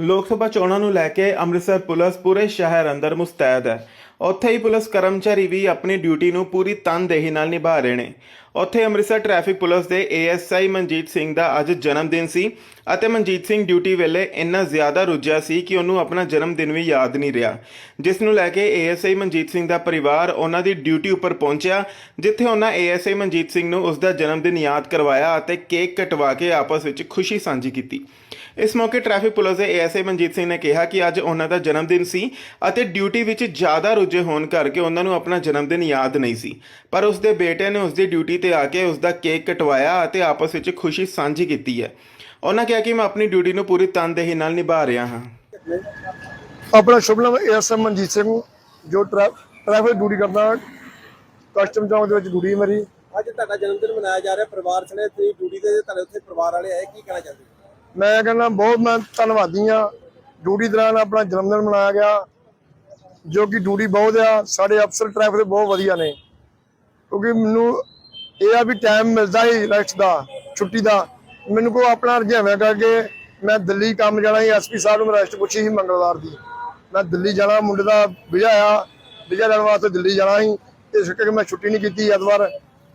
ਲੋਕ ਸਭਾ ਚੋਣਾਂ ਨੂੰ ਲੈ ਕੇ ਅੰਮ੍ਰਿਤਸਰ ਪੁਲਿਸ ਪੂਰੇ ਸ਼ਹਿਰ ਅੰਦਰ ਮੁਸਤੈਦ ਹੈ। ਉੱਥੇ ਹੀ ਪੁਲਿਸ ਕਰਮਚਾਰੀ ਵੀ ਆਪਣੀ ਡਿਊਟੀ ਨੂੰ ਪੂਰੀ ਤਨਦੇਹੀ ਨਾਲ ਨਿਭਾ ਰਹੇ ਨੇ। ਉੱਥੇ ਅੰਮ੍ਰਿਤਸਰ ਟ੍ਰੈਫਿਕ ਪੁਲਿਸ ਦੇ ਏਐਸਆਈ ਮਨਜੀਤ ਸਿੰਘ ਦਾ ਅੱਜ ਜਨਮ ਦਿਨ ਸੀ ਅਤੇ ਮਨਜੀਤ ਸਿੰਘ ਡਿਊਟੀ ਵੇਲੇ ਇੰਨਾ ਜ਼ਿਆਦਾ ਰੁੱਝਿਆ ਸੀ ਕਿ ਉਹਨੂੰ ਆਪਣਾ ਜਨਮ ਦਿਨ ਵੀ ਯਾਦ ਨਹੀਂ ਰਿਹਾ, ਜਿਸ ਨੂੰ ਲੈ ਕੇ ਏਐਸਆਈ ਮਨਜੀਤ ਸਿੰਘ ਦਾ ਪਰਿਵਾਰ ਉਹਨਾਂ ਦੀ ਡਿਊਟੀ ਉੱਪਰ ਪਹੁੰਚਿਆ, ਜਿੱਥੇ ਉਹਨਾਂ ਏਐਸਆਈ ਮਨਜੀਤ ਸਿੰਘ ਨੂੰ ਉਸ ਦਾ ਜਨਮ ਦਿਨ ਯਾਦ ਕਰਵਾਇਆ ਅਤੇ ਕੇਕ ਕਟਵਾ ਕੇ ਆਪਸ ਵਿੱਚ ਖੁਸ਼ੀ ਸਾਂਝੀ ਕੀਤੀ। ਇਸ ਮੌਕੇ ਟ੍ਰੈਫਿਕ ਪੁਲਿਸ ਦੇ ਏਐਸਆਈ ਮਨਜੀਤ ਸਿੰਘ ਨੇ ਕਿਹਾ ਕਿ ਅੱਜ ਉਹਨਾਂ ਦਾ ਜਨਮ ਦਿਨ ਸੀ ਅਤੇ ਡਿਊਟੀ ਵਿੱਚ ਜ਼ਿਆਦਾ ਰੁੱਝੇ ਹੋਣ ਕਰਕੇ ਉਹਨਾਂ ਨੂੰ ਆਪਣਾ ਜਨਮ ਦਿਨ ਯਾਦ ਨਹੀਂ ਸੀ, ਪਰ ਉਸ ਦੇ ਬੇਟੇ ਨੇ ਉਸ ਦੀ ਡਿਊਟੀ ਤੇ ਆ ਕੇ ਉਸ ਦਾ ਕੇਕ ਕਟਵਾਇਆ ਅਤੇ ਆਪਸ ਵਿੱਚ ਖੁਸ਼ੀ ਸਾਂਝੀ ਕੀਤੀ ਹੈ। ਉਹਨਾਂ ਕਿਹਾ ਕਿ ਮੈਂ ਆਪਣੀ ਡਿਊਟੀ ਨੂੰ ਪੂਰੀ ਤਨਦੇਹੀ ਨਾਲ ਨਿਭਾ ਰਿਹਾ ਹਾਂ। ਆਪਣਾ ਸ਼ੁਭ ਨਾਮ ਐਸਐਮ ਮਨਜੀਤ ਸਿੰਘ ਜੋ ਟ੍ਰੈ- ਟ੍ਰੈਫਿਕ ਡਿਊਟੀ ਕਰਦਾ। ਕਸਟਮ ਚੌਂਕ ਦੇ ਵਿੱਚ ਡਿਊਟੀ ਮੇਰੀ। ਅੱਜ ਤੁਹਾਡਾ ਜਨਮ ਦਿਨ ਮਨਾਇਆ ਜਾ ਰਿਹਾ। ਪਰਿਵਾਰ ਸਣੇ ਤੁਸੀਂ ਡਿਊਟੀ ਤੇ ਤੁਹਾਡੇ ਉੱਥੇ ਪਰਿਵਾਰ ਵਾਲੇ ਆਏ। ਕੀ ਕਹਿਣਾ ਚਾਹੁੰਦੇ? ਮੈਂ ਕਹਿੰਦਾ ਬਹੁਤ ਮੈਂ ਧੰਨਵਾਦੀ ਆ ਡਿਊਟੀ ਦੌਰਾਨ ਆਪਣਾ ਜਨਮ ਦਿਨ ਮਨਾਇਆ ਗਿਆ ਜੋ ਕਿ ਡਿਊਟੀ ਬਹੁਤ ਆ। ਸਾਡੇ ਅਫਸਰ ਟ੍ਰੈਫਿਕ ਦੇ ਬਹੁਤ ਵਧੀਆ ਨੇ। ਕਿਉਂਕਿ ਮੈਨੂੰ ਇਹ ਆ ਵੀ ਟਾਈਮ ਮਿਲਦਾ ਹੀ ਰੈਸਟ ਦਾ, ਛੁੱਟੀ ਦਾ। ਮੈਨੂੰ ਕੋ ਆਪਣਾ ਰੁਝੇਵਾਂ ਕਰਕੇ ਮੈਂ ਦਿੱਲੀ ਕੰਮ ਜਾਣਾ ਸੀ ਐਸਪੀ ਸਾਹਿਬ ਨੂੰ ਰੈਸਟ ਪੁੱਛੀ ਸੀ ਮੰਗਲਵਾਰ ਦੀ। ਮੈਂ ਦਿੱਲੀ ਜਾਣਾ, ਮੁੰਡੇ ਦਾ ਵਿਜਾ ਆ ਵਿਜਾ ਲੈਣ ਵਾਸਤੇ ਦਿੱਲੀ ਜਾਣਾ ਸੀ। ਇਸ ਕਰਕੇ ਮੈਂ ਛੁੱਟੀ ਨਹੀਂ ਕੀਤੀ ਐਤਵਾਰ,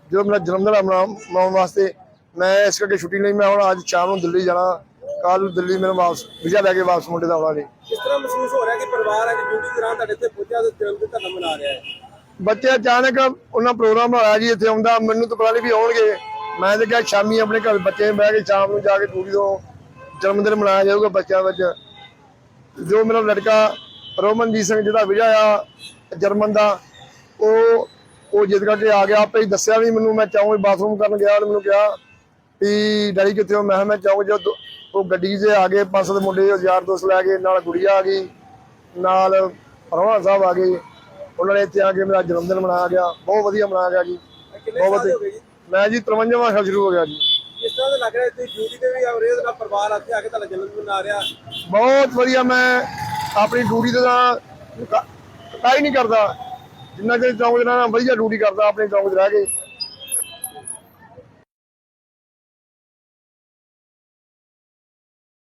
ਜਦੋਂ ਮੇਰਾ ਜਨਮ ਦਿਨ ਮਨਾਉਣ ਵਾਸਤੇ ਮੈਂ ਇਸ ਕਰਕੇ ਛੁੱਟੀ ਲਈ। ਮੈਂ ਹੁਣ ਅੱਜ ਸ਼ਾਮ ਨੂੰ ਦਿੱਲੀ ਜਾਣਾ ਕੱਲ ਨੂੰ ਦਿੱਲੀ ਮੈਨੂੰ ਵਾਪਸ, ਵਿਜਾ ਲੈ ਕੇ ਵਾਪਸ ਮੁੰਡੇ ਦਾ ਆਉਣਾ ਜੀ। ਕਿਸ ਤਰ੍ਹਾਂ ਮਹਿਸੂਸ ਹੋ ਰਿਹਾ ਕਿ ਪਰਿਵਾਰ ਅੱਜ ਡਿਊਟੀ ਦੌਰਾਨ ਤੁਹਾਡੇ ਇੱਥੇ ਪਹੁੰਚਿਆ ਤੇ ਜਨਮ ਦਿਨ ਤੁਹਾਡਾ ਮਨਾ ਰਿਹਾ ਹੈ? ਬੱਚੇ ਅਚਾਨਕ ਉਹਨਾਂ ਪ੍ਰੋਗਰਾਮ ਬਣਾਇਆ ਜੀ, ਇੱਥੇ ਆਉਂਦਾ, ਮੈਨੂੰ ਤਾਂ ਪਤਾ ਨਹੀਂ ਵੀ ਆਉਣਗੇ। ਮੈਂ ਤਾਂ ਕਿਹਾ ਸ਼ਾਮੀ ਆਪਣੇ ਘਰ ਬੱਚੇ ਬਹਿ ਕੇ ਸ਼ਾਮ ਨੂੰ ਜਾ ਕੇ ਡਿਊਟੀ ਤੋਂ ਜਨਮ ਦਿਨ ਮਨਾਇਆ ਜਾਊਗਾ ਬੱਚਿਆਂ ਵਿੱਚ। ਜੋ ਮੇਰਾ ਲੜਕਾ ਰੋਮਨਜੀਤ ਸਿੰਘ ਜਿਹੜਾ ਵਿਜਾ ਆ, ਜਰਮਨ ਦਾ, ਉਹ ਉਹ ਜਿੱਦ ਕਰਕੇ ਆ ਗਿਆ। ਆਪੇ ਹੀ ਦੱਸਿਆ ਵੀ ਮੈਨੂੰ, ਮੈਂ ਚਾਹੂੰ ਬਾਥਰੂਮ ਕਰਨ ਗਿਆ ਉਹਨੇ ਮੈਨੂੰ ਕਿਹਾ ਵੀ ਡੈਡੀ ਕਿੱਥੇ ਹੋ? ਮੈਂ ਕਿਹਾ ਮੈਂ ਚਾਹੂੰ ਜੋ ਉਹ ਗੱਡੀ 'ਚ ਆ ਗਏ, ਪੰਜ ਸੱਤ ਮੁੰਡੇ ਯਾਰ ਦੋਸਤ ਲੈ ਕੇ ਨਾਲ ਗੁੜੀਆ ਆ ਗਈ, ਨਾਲ ਪਰਵਾਨਾ ਸਾਹਿਬ ਆ ਗਏ। ਉਹਨਾਂ ਨੇ ਇੱਥੇ ਆ ਕੇ ਮੇਰਾ ਜਨਮ ਦਿਨ ਮਨਾਇਆ ਗਿਆ। ਬਹੁਤ ਵਧੀਆ ਮਨਾਇਆ ਗਿਆ ਜੀ। ਕਿੰਨੇ ਬਹੁਤ ਸਾਲ ਦੇ ਹੋ ਵਧੀਆ। ਗਏ ਜੀ? ਮੈਂ ਜੀ 53ਵਾਂ ਸਾਲ ਸ਼ੁਰੂ ਹੋ ਗਿਆ ਜੀ। ਕਿਸ ਤਰ੍ਹਾਂ ਦਾ ਲੱਗ ਰਿਹਾ ਤੁਸੀਂ ਡਿਊਟੀ ਤੇ ਵੀ ਆ ਰਹੇ ਹੋ ਤੇ ਨਾਲ ਪਰਿਵਾਰ ਇੱਥੇ ਆ ਕੇ ਤੁਹਾਡਾ ਜਨਮ ਦਿਨ ਮਨਾ ਰਿਹਾ। ਬਹੁਤ ਵਧੀਆ। ਮੈਂ ਆਪਣੀ ਡਿਊਟੀ ਤੇ ਤਾਂ ਕਾਈ ਨਹੀਂ ਕਰਦਾ। ਜਿੰਨਾ ਚਿਰ ਚੌਂਕ ਦੇ ਨਾਲ ਵਧੀਆ ਡਿਊਟੀ ਕਰਦਾ ਆਪਣੇ ਚੌਂਕ 'ਚ ਰਹਿ ਕੇ।